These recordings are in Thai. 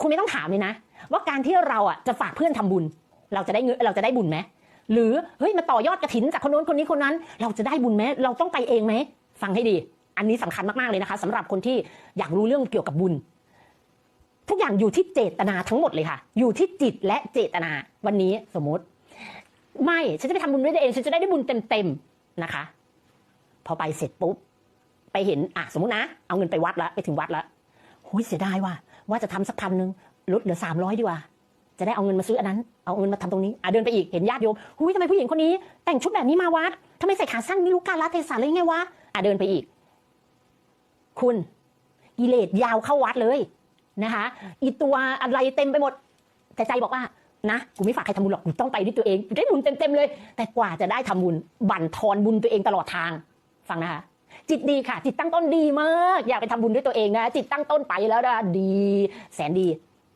คุณไม่ต้องถามเลยนะ ว่าการที่เราอะจะฝากเพื่อนทำบุญ เราจะได้เงินเราจะได้บุญไหมหรือเฮ้ยมาต่อยอดกระถินจากคนโน้นคนนี้คนนั้น เราจะได้บุญไหมเราต้องไปเองไหมฟังให้ดี อันนี้สำคัญมากๆเลยนะคะสำหรับคนที่อยากรู้เรื่องเกี่ยวกับบุญ ทุกอย่างอยู่ที่เจตนาทั้งหมดเลยค่ะ อยู่ที่จิตและเจตนาวันนี้สมมติ ไม่ฉันจะไปทำบุญด้วยตัวเองฉันจะได้ได้บุญเต็มๆนะคะ พอไปเสร็จปุ๊บไปเห็นอะสมมตินะ เอาเงินไปวัดแล้วไปถึงวัดแล้วหุยเสียดายว่ะ ว่าจะทำสักพันหนึ่งลดเหลือสามร้อยดีกว่า จะได้เอาเงินมาซื้ออันนั้น เอาเงินมาทำตรงนี้อะเดินไปอีกเห็นญาติโยมหุยทำไมผู้หญิงคนนี้ แต่งชุดแบบนี้มาวัดทำไมใส่ขาสั้นไม่รู้การลเทศะเลยไงวะอะเดินไปอีก คุณกิเลสยาวเข้าวัดเลยนะคะอีตัวอะไรเต็มไปหมด แต่ใจบอกว่านะกูไม่ฝากใครทำบุญหรอกกูต้องไปด้วยตัวเองได้บุญเต็มๆเลย แต่กว่าจะได้ทำบุญบั่นทอนบุญตัวเองตลอดทางฟังนะคะ จิตดีค่ะ จิตตั้งต้นดีมาก อยากไปทำบุญด้วยตัวเองนะ จิตตั้งต้นไปแล้วนะดี แสนดี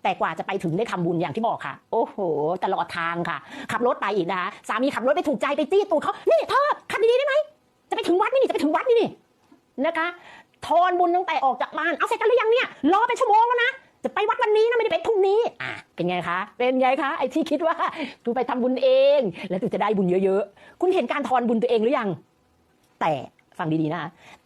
แต่กว่าจะไปถึงได้ทำบุญอย่างที่บอกค่ะ โอ้โห ตลอดทางค่ะ ขับรถไปอีกนะคะสามีขับรถไปถูกใจไปจี้ตูดเขานี่เธอขับดีๆได้ไหมจะไปถึงวัดนี่นี่จะไปถึงวัดนี่นี่นะคะทอนบุญตั้งแต่ออกจากบ้านเอาเสร็จกันหรือยังเนี่ยรอเป็นชั่วโมงแล้วนะจะไปวัดวันนี้นะไม่ได้ไปพรุ่งนี้อะเป็นไงคะ เป็นไงคะไอ้ที่คิดว่ากูไปทำบุญเอง แล้วกูจะได้บุญเยอะๆ คุณเห็นการทอนบุญตัวเองหรือยัง แต่ ฟังดีๆนะ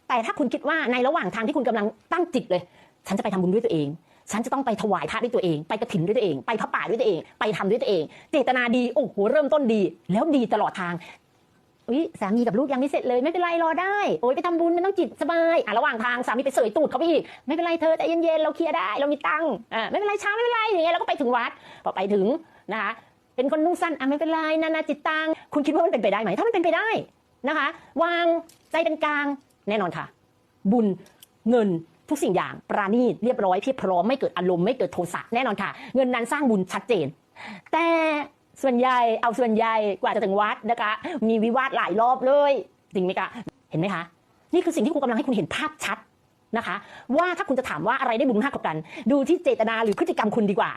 แต่ถ้าคุณคิดว่าในระหว่างทางที่คุณกำลังตั้งจิตเลย ฉันจะไปทำบุญด้วยตัวเอง ฉันจะต้องไปถวายพระด้วยตัวเอง ไปกระถินด้วยตัวเอง ไปพระป่าด้วยตัวเอง ไปทำด้วยตัวเอง เจตนาดี โอ้โห เริ่มต้นดี แล้วดีตลอดทางอุ้ยสามีกับลูกยังไม่เสร็จเลยไม่เป็นไรรอได้ โอ้ยไปทำบุญมันต้องจิตสบายอะระหว่างทางสามีไปเสยตูดเขาไปอีกไม่เป็นไรเธอใจเย็นๆเราเคลียร์ได้เรามีตังค์อ่าไม่เป็นไรช้าไม่เป็นไรอย่างเงี้ยเราก็ไปถึงวัดพอไปถึงนะคะเป็นคนนุ่งสั้นอะไม่เป็นไรนานาจิตตังคุณคิดว่ามันเป็นไปได้ไหมถ้ามันเป็นไปได้นะคะ วาง ใจเป็นกลางแน่นอนค่ะ บุญเงินทุกสิ่งอย่างปราณีตเรียบร้อยเพียบพร้อมไม่เกิดอารมณ์ไม่เกิดโทสะแน่นอนค่ะ เงินนั้นสร้างบุญชัดเจน แต่ส่วนใหญ่เอาส่วนใหญ่กว่าจะถึงวัดนะคะ มีวิวาทหลายรอบเลยจริงไหมคะเห็นไหมคะ นี่คือสิ่งที่ครูกำลังให้คุณเห็นภาพชัดนะคะ ว่าถ้าคุณจะถามว่าอะไรได้บุญมากกว่ากัน ดูที่เจตนาหรือพฤติกรรมคุณดีกว่า